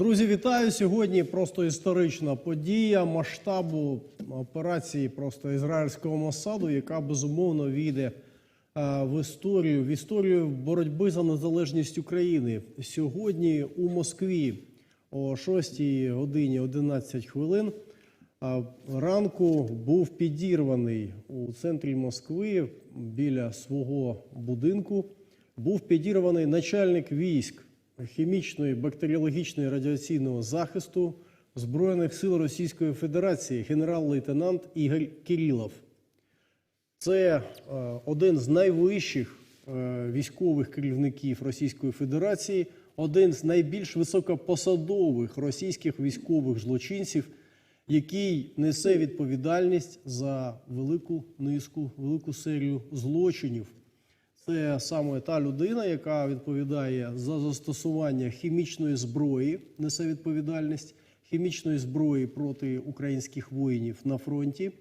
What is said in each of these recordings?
Друзі, вітаю сьогодні. Просто історична подія масштабу операції просто ізраїльського Моссаду, яка безумовно війде е, в історію в історію боротьби за незалежність України. Сьогодні у Москві о 6 годині 11 хвилин ранку був підірваний у центрі Москви біля свого будинку. Був підірваний начальник військ хімічної, бактеріологічної радіаційного захисту Збройних сил Російської Федерації генерал-лейтенант Ігор Кирилов. Це е, один з найвищих е, військових керівників Російської Федерації, один з найбільш високопосадових російських військових злочинців, який несе відповідальність за велику низку, велику серію злочинів. Це саме та людина, яка відповідає за застосування хімічної зброї, несе відповідальність хімічної зброї проти українських воїнів на фронті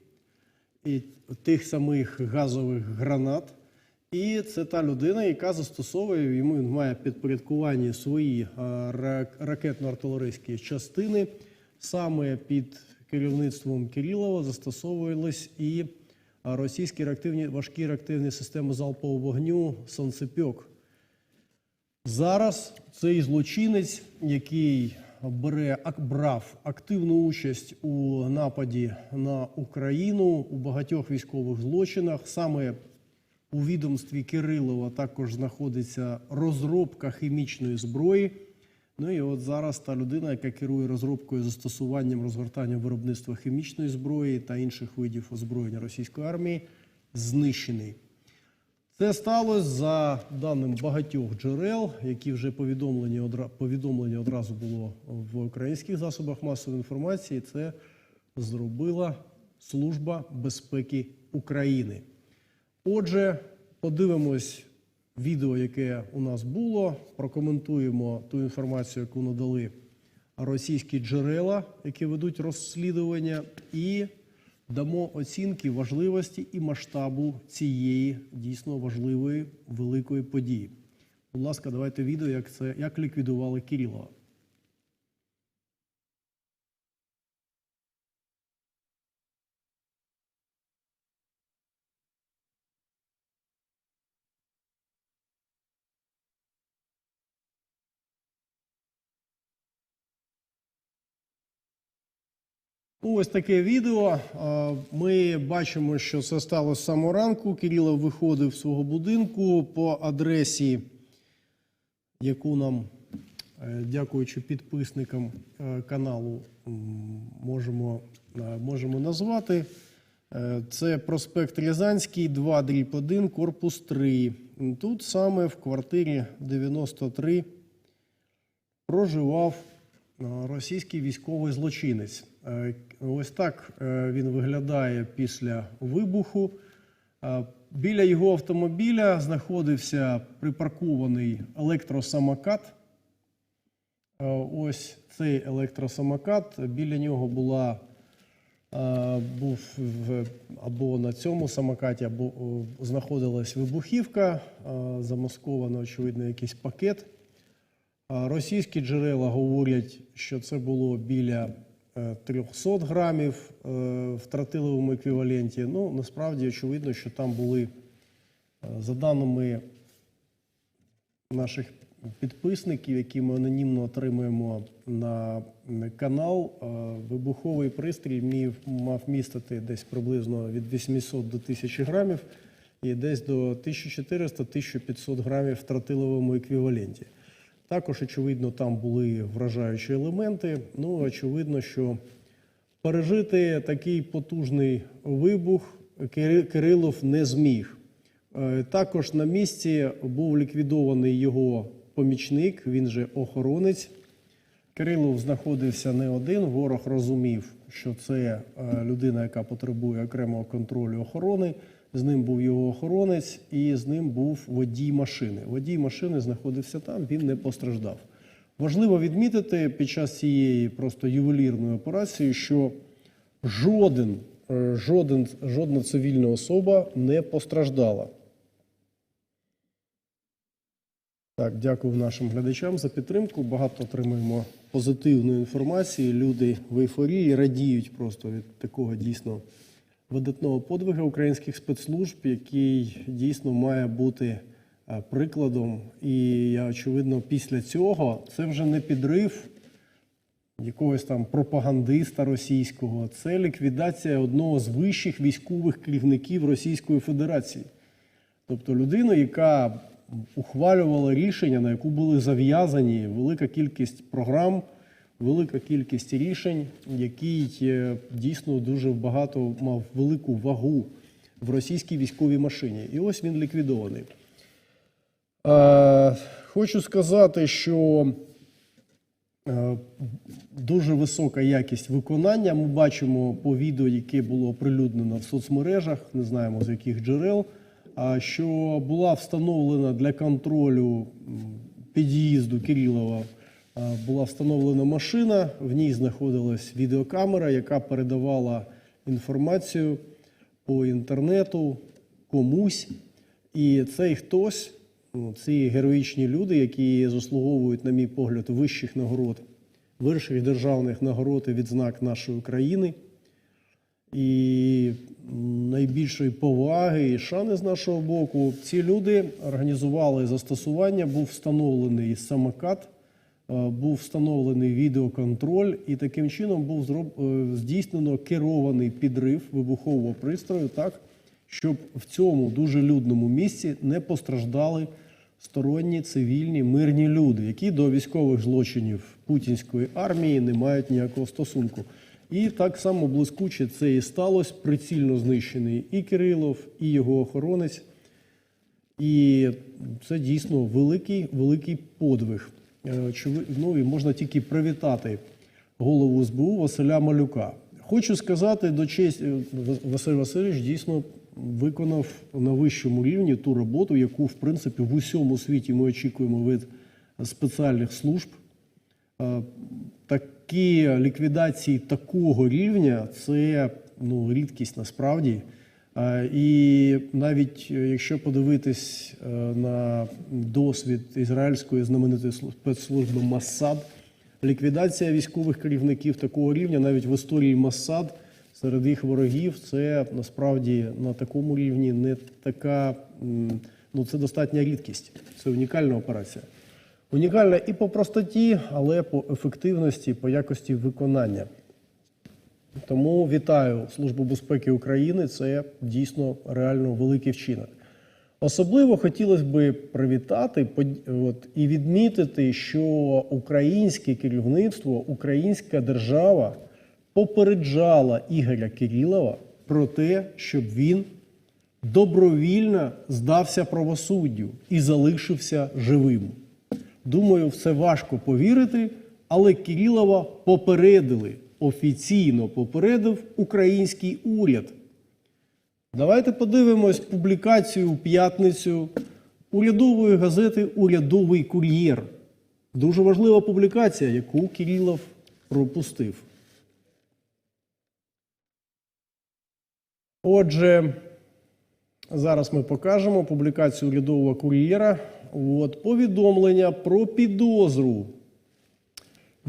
і тих самих газових гранат. І це та людина, яка застосовує йому він має підпорядкування свої ракетно-артилерійські частини. Саме під керівництвом Кирилова застосовувались і російські реактивні важкі реактивні системи залпового вогню Сонцепьок. Зараз цей злочинець, який бере брав активну участь у нападі на Україну у багатьох військових злочинах, саме у відомстві Кирилова також знаходиться розробка хімічної зброї. Ну і от зараз та людина, яка керує розробкою, застосуванням, розгортанням виробництва хімічної зброї та інших видів озброєння російської армії, знищений. Це сталося за даним багатьох джерел, які вже повідомлені одра- повідомлені одразу було в українських засобах масової інформації. Це зробила Служба безпеки України. Отже, подивимось відео, яке у нас було, прокоментуємо ту інформацію, яку надали російські джерела, які ведуть розслідування, і дамо оцінки важливості і масштабу цієї дійсно важливої великої події. Будь ласка, давайте відео, як це як ліквідували Кирилова. Ось таке відео. Ми бачимо, що це сталося з самого ранку. Кирилов виходив з свого будинку по адресі, яку нам, е, дякуючи підписникам е, каналу, можемо, е, можемо назвати. Це проспект Рязанський, 2, дріб 1, корпус 3. Тут саме в квартирі 93 проживав російський військовий злочинець. Е, Ось так е, він виглядає після вибуху. Е, Біля його автомобіля знаходився припаркований електросамокат. Ось цей електросамокат. Біля нього була був або на цьому самокаті, або знаходилась вибухівка, замасковано, очевидно, якийсь пакет. Російські джерела говорять, що це було біля 300 грамів е, в тротиловому еквіваленті. Ну, насправді, очевидно, що там були, е, за даними наших підписників, які ми анонімно отримуємо на канал, е, вибуховий пристрій мав містити десь приблизно від 800 до 1000 грамів і десь до 1400-1500 грамів в тротиловому еквіваленті. Також, очевидно, там були вражаючі елементи. Ну, очевидно, що пережити такий потужний вибух Кирилов не зміг. Е, Також на місці був ліквідований його помічник, він же охоронець. Кирилов знаходився не один. Ворог розумів, що це е, людина, яка потребує окремого контролю охорони. З ним був його охоронець, і з ним був водій машини. Водій машини знаходився там, він не постраждав. Важливо відмітити під час цієї просто ювелірної операції, що жоден, е, жоден, жодна цивільна особа не постраждала. Так, дякую нашим глядачам за підтримку. Багато отримуємо позитивної інформації. Люди в ейфорії радіють просто від такого дійсно видатного подвигу українських спецслужб, який дійсно має бути е, прикладом. І я очевидно, після цього це вже не підрив якогось там пропагандиста російського, це ліквідація одного з вищих військових керівників Російської Федерації. Тобто людина, яка ухвалювала рішення, на яку були зав'язані велика кількість програм, велика кількість рішень, який е, дійсно дуже багато мав велику вагу в російській військовій машині. І ось він ліквідований. Е, хочу сказати, що е, дуже висока якість виконання. Ми бачимо по відео, яке було оприлюднено в соцмережах, не знаємо з яких джерел, а, що була встановлена для контролю під'їзду Кирилова. А, Була встановлена машина, в ній знаходилась відеокамера, яка передавала інформацію по інтернету комусь. І цей хтось, ну, ці героїчні люди, які заслуговують, на мій погляд, вищих нагород, вищих державних нагород і відзнак нашої країни, і найбільшої поваги і шани з нашого боку, ці люди організували застосування, був встановлений самокат, е, був встановлений відеоконтроль, і таким чином був зроб... е, здійснено керований підрив вибухового пристрою так, щоб в цьому дуже людному місці не постраждали сторонні цивільні мирні люди, які до військових злочинів путінської армії не мають ніякого стосунку. І так само блискуче це і сталося. Прицільно знищений і Кирилов, і його охоронець. І це дійсно великий, великий подвиг. Ну можна тільки привітати голову СБУ Василя Малюка. Хочу сказати до честь, е, Василь Васильович дійсно виконав на вищому рівні ту роботу, яку, в принципі, в усьому світі ми очікуємо від спеціальних служб. Е, Такі ліквідації такого рівня це ну, рідкість насправді. І навіть е, якщо подивитись е, на досвід ізраїльської знаменитої спецслужби Массад, ліквідація військових керівників такого рівня, навіть в історії Массад серед їх ворогів, це насправді на такому рівні не така, ну це достатня рідкість. Це унікальна операція. Унікальна і по простоті, але по ефективності, по якості виконання. Тому вітаю Службу безпеки України. Це дійсно реально великий вчинок. Особливо хотілося би привітати от, і відмітити, що українське керівництво, українська держава попереджала Ігоря Кирилова про те, щоб він добровільно здався правосуддю і залишився живим. Думаю, в це важко повірити, але Кирилова попередили, офіційно попередив український уряд. Давайте подивимось публікацію у п'ятницю урядової газети Урядовий кур'єр. Дуже важлива публікація, яку Кирилов пропустив. Отже, зараз ми покажемо публікацію урядового кур'єра. От, повідомлення про підозру.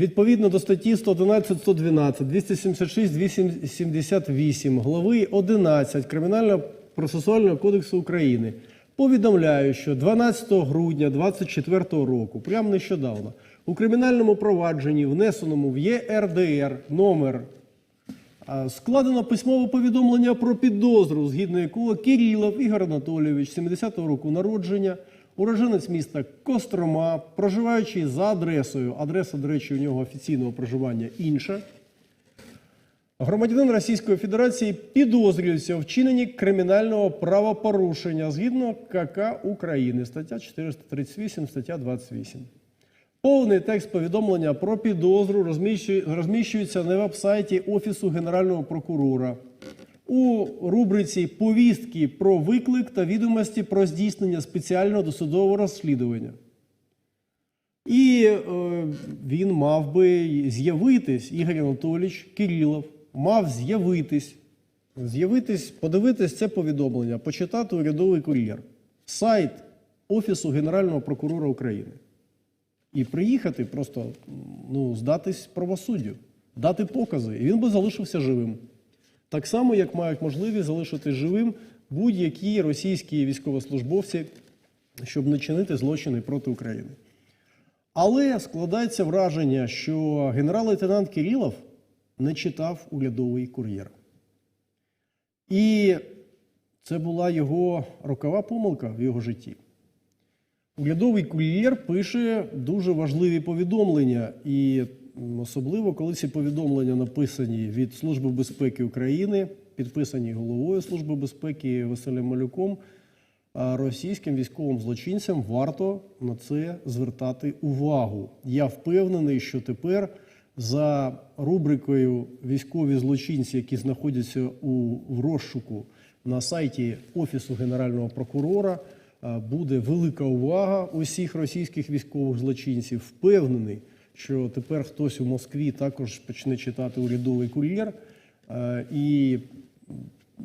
Відповідно до статті 111, 112, 276, 278 глави 11 Кримінально-процесуального кодексу України повідомляю, що 12 грудня 2024 року, прямо нещодавно, у кримінальному провадженні, внесеному в ЄРДР номер Складено письмове повідомлення про підозру, згідно якого Кирилов Ігор Анатолійович, 70-го року народження, уроженець міста Кострома, проживаючий за адресою, адреса, до речі, у нього офіційного проживання інша, громадянин Російської Федерації підозрюється у вчиненні кримінального правопорушення згідно КК України, стаття 438, стаття 28. Повний текст повідомлення про підозру розміщується на веб-сайті Офісу Генерального прокурора у рубриці Повістки про виклик та відомості про здійснення спеціального досудового розслідування. І е, він мав би з'явитись, Ігор Анатолійович Кирилов, мав з'явитись, з'явитись, подивитись це повідомлення, почитати урядовий кур'єр, сайт Офісу Генерального прокурора України. і приїхати, просто ну, здатись правосуддю, дати покази, і він би залишився живим. Так само, як мають можливість залишити живим будь-які російські військовослужбовці, щоб не чинити злочини проти України. Але складається враження, що генерал-лейтенант Кирилов не читав урядовий кур'єр. І це була його рокова помилка в його житті. Урядовий кур'єр пише дуже важливі повідомлення, і особливо коли ці повідомлення написані від Служби безпеки України, підписані головою Служби безпеки Василем Малюком, а російським військовим злочинцям варто на це звертати увагу. Я впевнений, що тепер за рубрикою військові злочинці, які знаходяться у розшуку на сайті Офісу Генерального прокурора, буде велика увага усіх російських військових злочинців. Впевнений, що тепер хтось у Москві також почне читати урядовий кур'єр. Е, І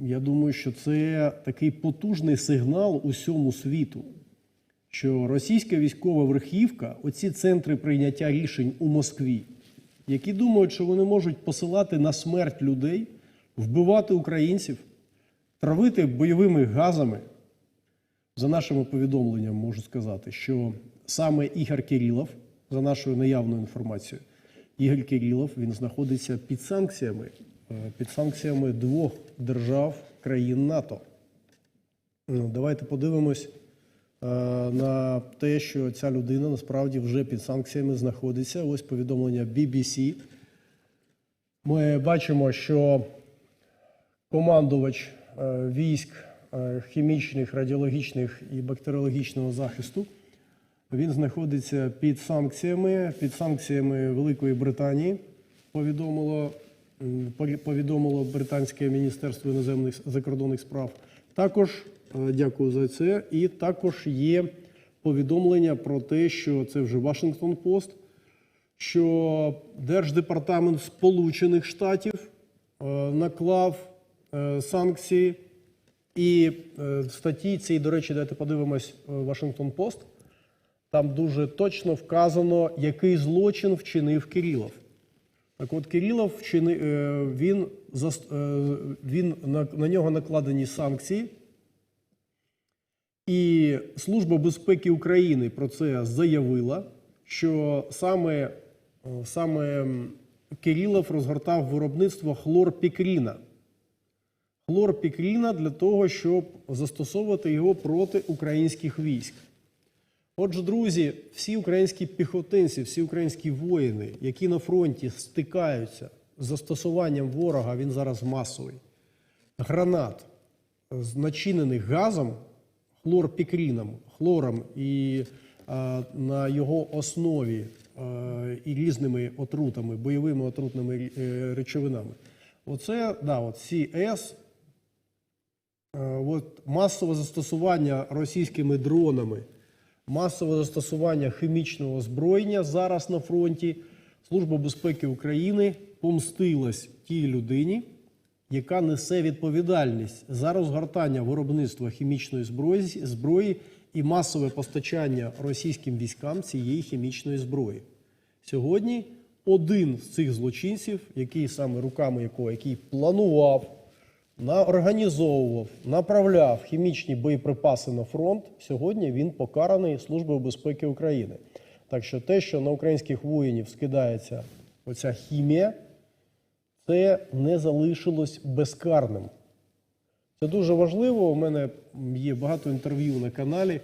я думаю, що це такий потужний сигнал усьому світу, що російська військова верхівка, оці центри прийняття рішень у Москві, які думають, що вони можуть посилати на смерть людей, вбивати українців, травити бойовими газами. За нашими повідомленнями можу сказати, що саме Ігор Кирилов, за нашою наявною інформацією, Ігор Кирилов він знаходиться під санкціями, е, під санкціями двох держав країн НАТО. Ну, Давайте подивимось е, на те, що ця людина насправді вже під санкціями знаходиться. Ось повідомлення BBC. Ми бачимо, що командувач е, військ хімічних, радіологічних і бактеріологічного захисту. Він знаходиться під санкціями, під санкціями Великої Британії. Повідомило, повідомило Британське міністерство іноземних закордонних справ. Також е, дякую за це. І також є повідомлення про те, що це вже Вашингтон Пост, що Держдепартамент Сполучених Штатів е, наклав е, санкції. І в статті цій, до речі, давайте подивимось Вашингтон Пост. Там дуже точно вказано, який злочин вчинив Кирилов. Так от Кирилов вчини, е, він, е, він на, на нього накладені санкції. І Служба безпеки України про це заявила, що саме, е, саме Кирилов розгортав виробництво хлорпікріна. Хлорпікріна для того, щоб застосовувати його проти українських військ. Отже, друзі, всі українські піхотинці, всі українські воїни, які на фронті стикаються з застосуванням ворога, він зараз масовий, гранат, начинених газом, хлорпікріном, хлором і а, на його основі а, і різними отрутами, бойовими отрутними е, речовинами. Оце, да, от Е, От масове застосування російськими дронами, масове застосування хімічного озброєння зараз на фронті. Служба безпеки України помстилась тій людині, яка несе відповідальність за розгортання виробництва хімічної зброї, зброї і масове постачання російським військам цієї хімічної зброї. Сьогодні один з цих злочинців, який саме руками якого який планував, організовував, направляв хімічні боєприпаси на фронт, сьогодні він покараний Службою безпеки України. Так що те, що на українських воїнів скидається оця хімія, це не залишилось безкарним. Це дуже важливо. У мене є багато інтерв'ю на каналі,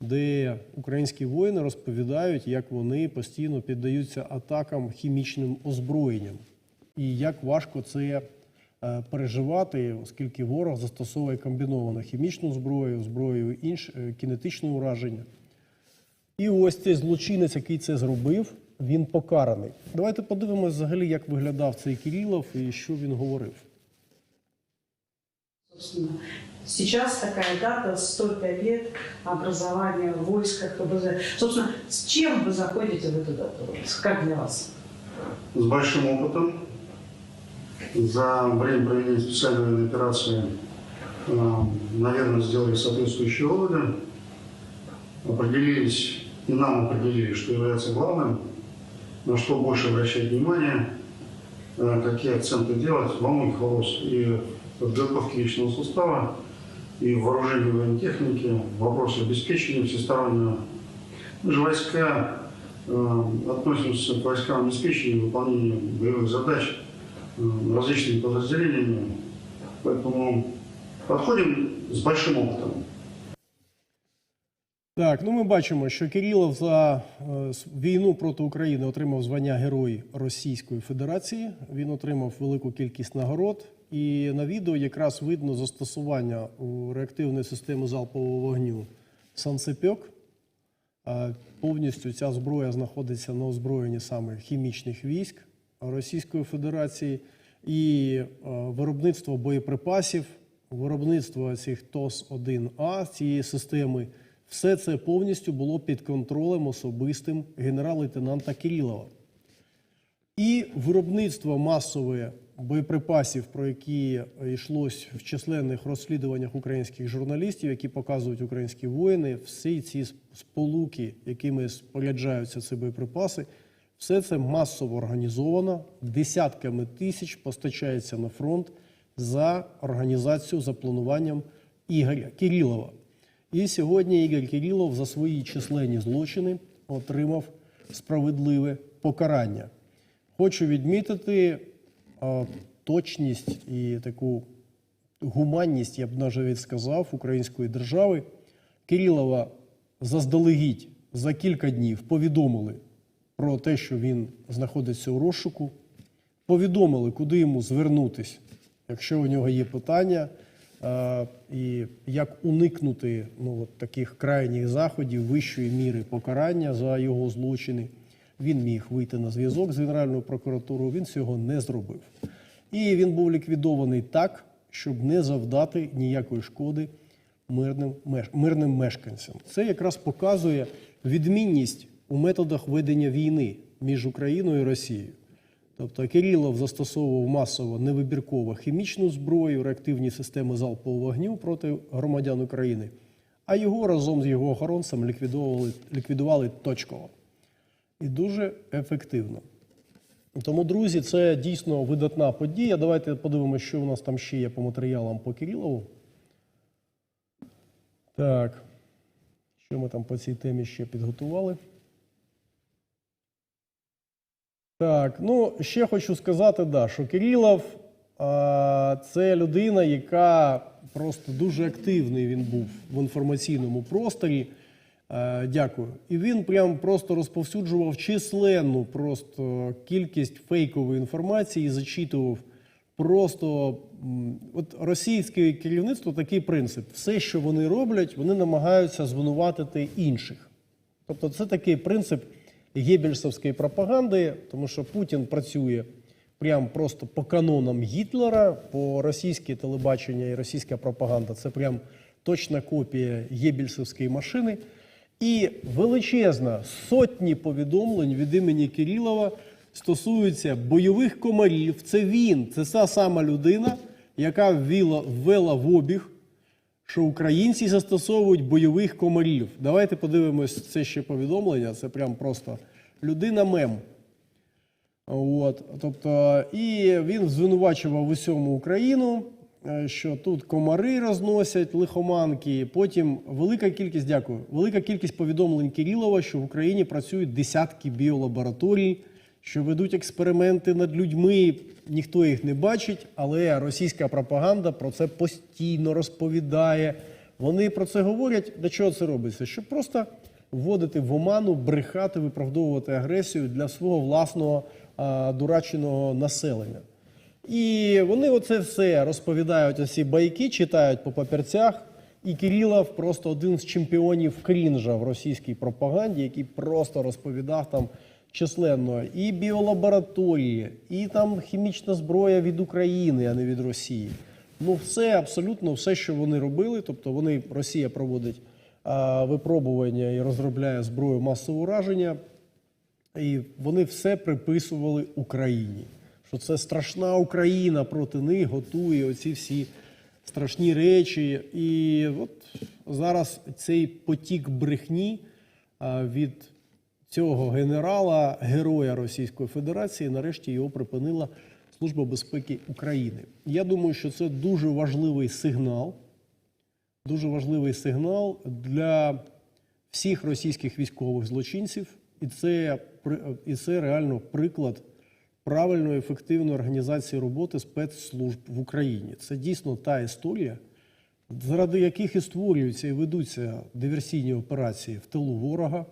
де українські воїни розповідають, як вони постійно піддаються атакам хімічним озброєнням, і як важко це переживати, оскільки ворог застосовує комбіновану хімічну зброю, зброю інш, е, кінетичне ураження. І ось цей злочинець, який це зробив, він покараний. Давайте подивимося взагалі, як виглядав цей Кирилов і що він говорив. Собственно, сейчас такая дата, столько лет образования в войсках. образования. Собственно, с чем вы заходите в эту дату? Как для вас? с большим опытом. За время проведения специальной операции, э, наверное, сделали соответствующие выводы, определились и нам определили, что является главным, на что больше обращать внимание, э, какие акценты делать во многих вопросах. И в подготовке личного состава, и вооружении военной техники, в вопросе обеспечения всестороннего. Мы же войска э, относимся к войскам обеспечения выполнения боевых задач различными подразделениями. Поэтому подходим с большим опытом. Так, ну ми бачимо, що Кирилов за е, с- війну проти України отримав звання Герой Російської Федерації. Він отримав велику кількість нагород. І на відео якраз видно застосування у реактивної системи залпового вогню Санцепьок. Е, Повністю ця зброя знаходиться на озброєнні саме хімічних військ Російської Федерації і е, виробництво боєприпасів, виробництво цих ТОС-1А цієї системи. Все це повністю було під контролем особистим генерал-лейтенанта Кирилова. І виробництво масове боєприпасів, про які йшлось в численних розслідуваннях українських журналістів, які показують українські воїни, всі ці сполуки, якими споряджаються ці боєприпаси, все це масово організовано, десятками тисяч постачається на фронт за організацію, за плануванням Ігоря Кирилова. І сьогодні Ігор Кирилов за свої численні злочини отримав справедливе покарання. Хочу відмітити а, точність і таку гуманність, я б навіть сказав, української держави. Кирилова заздалегідь за кілька днів повідомили про те, що він знаходиться у розшуку, повідомили, куди йому звернутись, якщо у нього є питання, е, і як уникнути ну, от таких крайніх заходів вищої міри покарання за його злочини. Він міг вийти на зв'язок з Генеральною прокуратурою, він цього не зробив. І він був ліквідований так, щоб не завдати ніякої шкоди мирним, мешканцям. Це якраз показує відмінність у методах ведення війни між Україною і Росією. Тобто Кирилов застосовував масово невибірково хімічну зброю, реактивні системи залпового вогню проти громадян України, а його разом з його охоронцем ліквідовували, ліквідували точково і дуже ефективно. Тому, друзі, це дійсно видатна подія. Давайте подивимося, що у нас там ще є по матеріалам по Кирилову. Так, що ми там по цій темі ще підготували? Так, ну ще хочу сказати, да, що Кирилов а, це людина, яка просто дуже активний він був в інформаційному просторі. Е, Дякую. І він прям просто розповсюджував численну просто кількість фейкової інформації і зачитував просто от російське керівництво такий принцип: все, що вони роблять, вони намагаються звинуватити інших. Тобто, це такий принцип геббельсовської пропаганди, тому що Путін працює прям просто по канонам Гітлера, по російське телебачення і російська пропаганда. Це прям точна копія геббельсовської машини. І величезна сотні повідомлень від імені Кирилова стосуються бойових комарів. Це він, це та сама людина, яка ввела, ввела в обіг що українці застосовують бойових комарів. Давайте подивимось це ще повідомлення. Це прям просто людина мем. От, тобто, і він звинувачував усьому Україну, е, що тут комари розносять лихоманки. Потім велика кількість, дякую, велика кількість повідомлень Кирилова, що в Україні працюють десятки біолабораторій, що ведуть експерименти над людьми. Ніхто їх не бачить, але російська пропаганда про це постійно розповідає. Вони про це говорять. Для чого це робиться? Щоб просто вводити в оману, брехати, виправдовувати агресію для свого власного а, дураченого населення. І вони оце все розповідають, оці байки, читають по папірцях. І Кирилов просто один з чемпіонів крінжа в російській пропаганді, який просто розповідав там численно і біолабораторії, і там хімічна зброя від України, а не від Росії. Ну, все абсолютно все, що вони робили. Тобто вони Росія проводить а, випробування і розробляє зброю масового ураження. І вони все приписували Україні. Що це страшна Україна проти них готує оці всі страшні речі. І от зараз цей потік брехні від цього генерала, героя Російської Федерації, нарешті його припинила Служба безпеки України. Я думаю, що це дуже важливий сигнал, дуже важливий сигнал для всіх російських військових злочинців, і це, і це реально приклад правильної ефективної організації роботи спецслужб в Україні. Це дійсно та історія, заради яких і створюються і ведуться диверсійні операції в тилу ворога,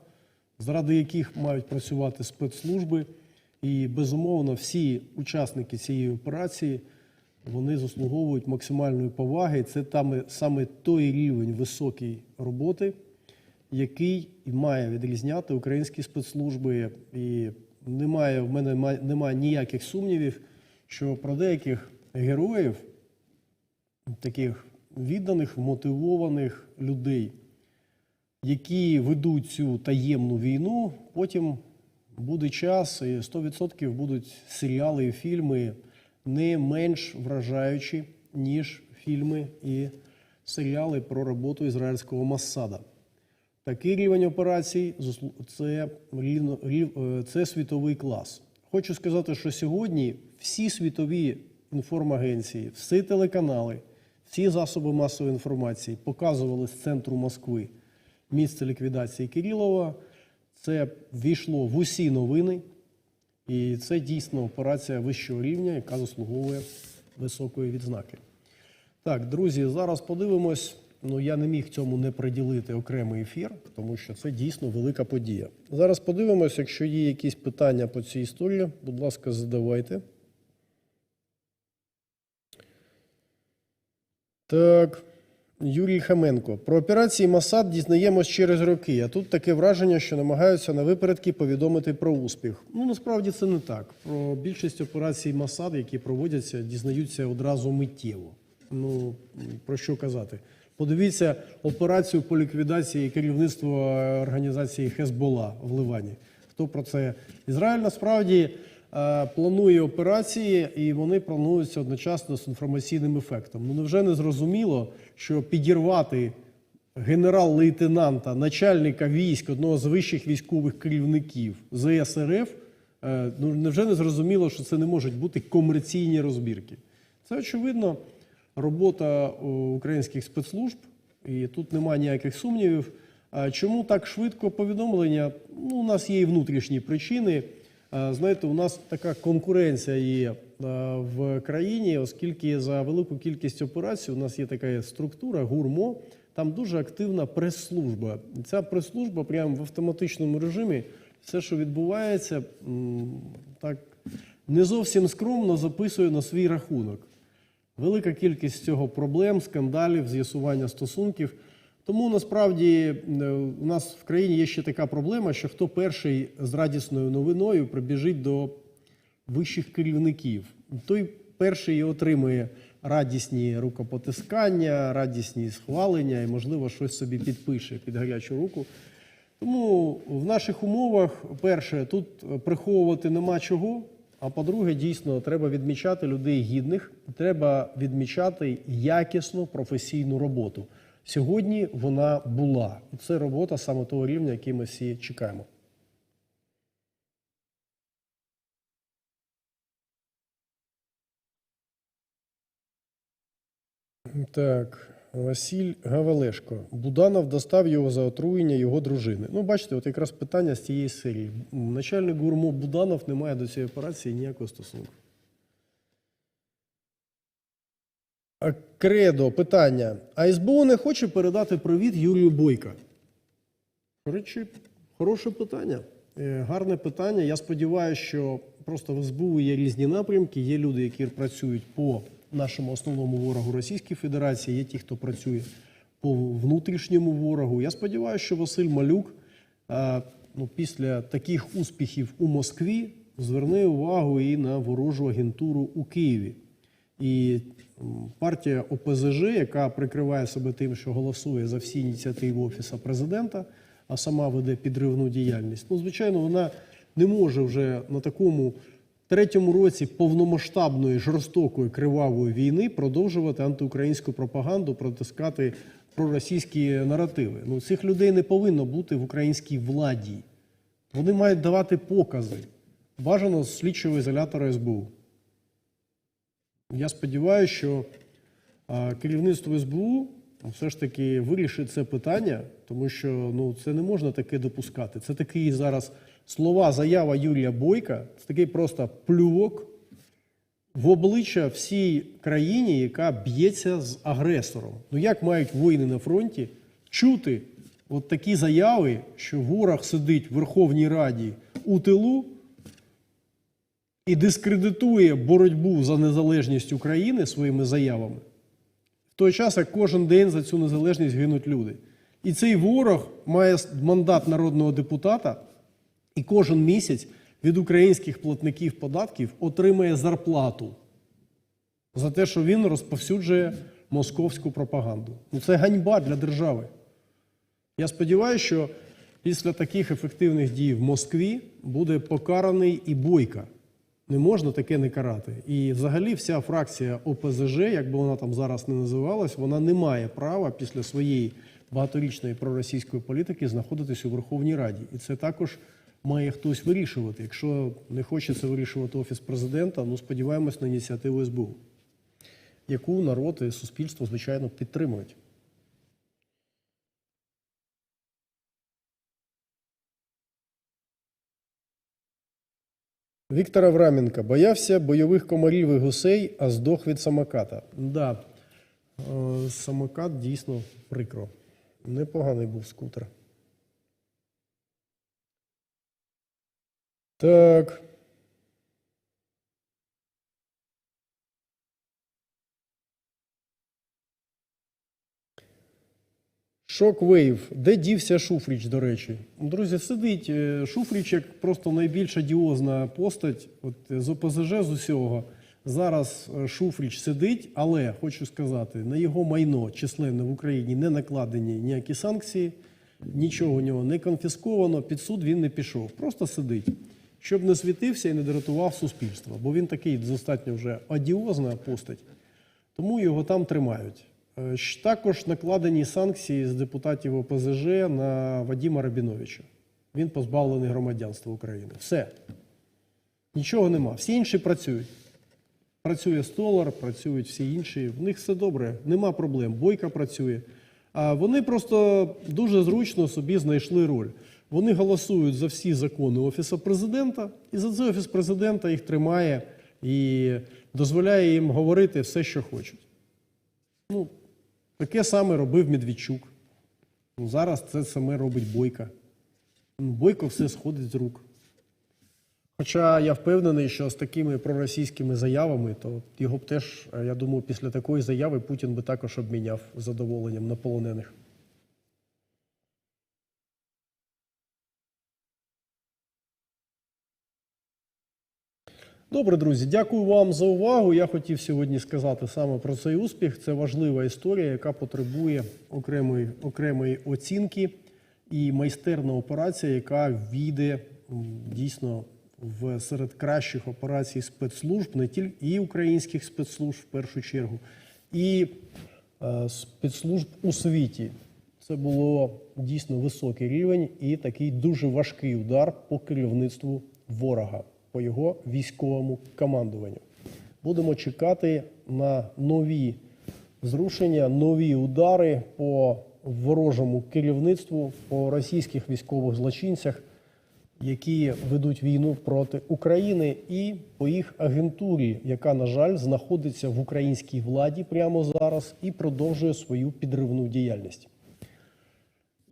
заради яких мають працювати спецслужби. І безумовно, всі учасники цієї операції вони заслуговують максимальної поваги. Це там саме той рівень високої роботи, який має відрізняти українські спецслужби. І немає в мене немає ніяких сумнівів, що про деяких героїв, таких відданих, мотивованих людей, які ведуть цю таємну війну, потім буде час, і 100% будуть серіали і фільми не менш вражаючі, ніж фільми і серіали про роботу ізраїльського Массада. Такий рівень операцій це, е, це світовий клас. Хочу сказати, що сьогодні всі світові інформагенції, всі телеканали, всі засоби масової інформації показували з центру Москви місце ліквідації Кирилова. Це ввійшло в усі новини, і це дійсно операція вищого рівня, яка заслуговує високої відзнаки. Так, друзі, зараз подивимось. Ну, я не міг цьому не приділити окремий ефір, тому що це дійсно велика подія. Зараз подивимось, якщо є якісь питання по цій історії, будь ласка, задавайте. Так, Юрій Хаменко. Про операції Масад дізнаємось через роки. А тут таке враження, що намагаються на випередки повідомити про успіх. Ну насправді це не так. Про більшість операцій Масад, які проводяться, дізнаються одразу миттєво. Ну про що казати? Подивіться операцію по ліквідації керівництва організації Хезбола в Ливані. Хто про це? Ізраїль насправді планує операції, і вони плануються одночасно з інформаційним ефектом. Ну невже не зрозуміло, що підірвати генерал-лейтенанта, начальника військ, одного з вищих військових керівників ЗСРФ, е, ну невже не зрозуміло, що це не можуть бути комерційні розбірки? Це очевидно робота українських спецслужб, і тут немає ніяких сумнівів. Чому так швидко повідомлення? Ну, у нас є і внутрішні причини. А, Знаєте, у нас така конкуренція є в країні, оскільки за велику кількість операцій у нас є така структура ГУРМО, там дуже активна прес-служба. Ця прес-служба прямо в автоматичному режимі все, що відбувається, так не зовсім скромно записує на свій рахунок. Велика кількість цього проблем, скандалів, з'ясування стосунків. Тому насправді е, у нас в країні є ще така проблема, що хто перший з радісною новиною прибіжить до вищих керівників, той перший і отримує радісні рукопотискання, радісні схвалення і, можливо, щось собі підпише під гарячу руку. Тому в наших умовах, перше, тут приховувати нема чого. А по-друге, дійсно, треба відмічати людей гідних, треба відмічати якісну професійну роботу. Сьогодні вона була. Це робота саме того рівня, який ми всі чекаємо. Так, Василь Гавелешко. Буданов достав його за отруєння його дружини. Ну, бачите, от якраз питання з цієї серії. Начальник гурмо Буданов не має до цієї операції ніякого стосунку. А, Кредо, питання. А СБУ не хоче передати привіт Юрію Бойка? Речі, хороше питання. Е, Гарне питання. Я сподіваюся, що просто в СБУ є різні напрямки. Є люди, які працюють по нашому основному ворогу Російській Федерації, є ті, хто працює по внутрішньому ворогу. Я сподіваюся, що Василь Малюк е, ну, після таких успіхів у Москві зверне увагу і на ворожу агентуру у Києві. І партія ОПЗЖ, яка прикриває себе тим, що голосує за всі ініціативи Офісу президента, а сама веде підривну діяльність, ну, звичайно, вона не може вже на такому третьому році повномасштабної жорстокої кривавої війни продовжувати антиукраїнську пропаганду, протискати проросійські наративи. Ну, цих людей не повинно бути в українській владі. Вони мають давати покази. Бажано з слідчого ізолятора СБУ. Я сподіваюся, що керівництво СБУ все ж таки вирішить це питання, тому що ну, це не можна таке допускати. Це такий зараз слова, заява Юрія Бойка, це такий просто плювок в обличчя всій країні, яка б'ється з агресором. Ну як мають воїни на фронті чути от такі заяви, що ворог сидить в Верховній Раді у тилу і дискредитує боротьбу за незалежність України своїми заявами, в той час, як кожен день за цю незалежність гинуть люди. І цей ворог має мандат народного депутата, і кожен місяць від українських платників податків отримує зарплату за те, що він розповсюджує московську пропаганду. Ну, це ганьба для держави. Я сподіваюся, що після таких ефективних дій в Москві буде покараний і бойка. Не можна таке не карати. І взагалі вся фракція ОПЗЖ, як би вона там зараз не називалась, вона не має права після своєї багаторічної проросійської політики знаходитись у Верховній Раді. І це також має хтось вирішувати. Якщо не хоче це вирішувати Офіс президента, ну сподіваємось на ініціативу СБУ, яку народ і суспільство, звичайно, підтримують. Віктор Авраменко боявся бойових комарів і гусей, а здох від самоката. Да, е, самокат дійсно прикро. Непоганий був скутер. Так. Шоквейв. Де дівся Шуфріч, до речі? Друзі, сидить е, Шуфріч як просто найбільш одіозна постать от, з ОПЗЖ з усього. Зараз е, Шуфріч сидить, але хочу сказати, на його майно численне в Україні не накладені ніякі санкції, нічого у нього не конфісковано, під суд він не пішов. Просто сидить, щоб не світився і не дратував суспільство, бо він такий достатньо вже одіозна постать. Тому його там тримають. Е, Також накладені санкції з депутатів ОПЗЖ на Вадима Рабіновича. Він позбавлений громадянства України. Все. Нічого нема. Всі інші працюють. Працює Столар, працюють всі інші. В них все добре, нема проблем. Бойка працює. А вони просто дуже зручно собі знайшли роль. Вони голосують за всі закони Офісу президента, і за це Офіс президента їх тримає і дозволяє їм говорити все, що хочуть. Ну, таке саме робив Медведчук. Ну, зараз це саме робить Бойка. Ну, Бойко все сходить з рук. Хоча я впевнений, що з такими проросійськими заявами, то його б теж, е, я думаю, після такої заяви Путін би також обміняв задоволенням на полонених. Добре, друзі, дякую вам за увагу. Я хотів сьогодні сказати саме про цей успіх. Це важлива історія, яка потребує окремої, окремої оцінки і майстерна операція, яка війде дійсно в серед кращих операцій спецслужб, не тільки і українських спецслужб в першу чергу, і е, спецслужб у світі. Це було дійсно високий рівень і такий дуже важкий удар по керівництву ворога, по його військовому командуванню. Будемо чекати на нові зрушення, нові удари по ворожому керівництву, по російських військових злочинцях, які ведуть війну проти України, і по їх агентурі, яка, на жаль, знаходиться в українській владі прямо зараз і продовжує свою підривну діяльність.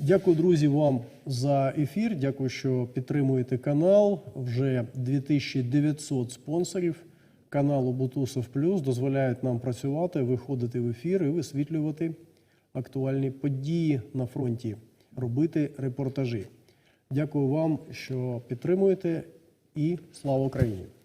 Дякую, друзі, вам за ефір. Дякую, що підтримуєте канал. Вже 2900 спонсорів каналу Бутусов Плюс дозволяють нам працювати, виходити в ефір і висвітлювати актуальні події на фронті, робити репортажі. Дякую вам, що підтримуєте, і слава Україні!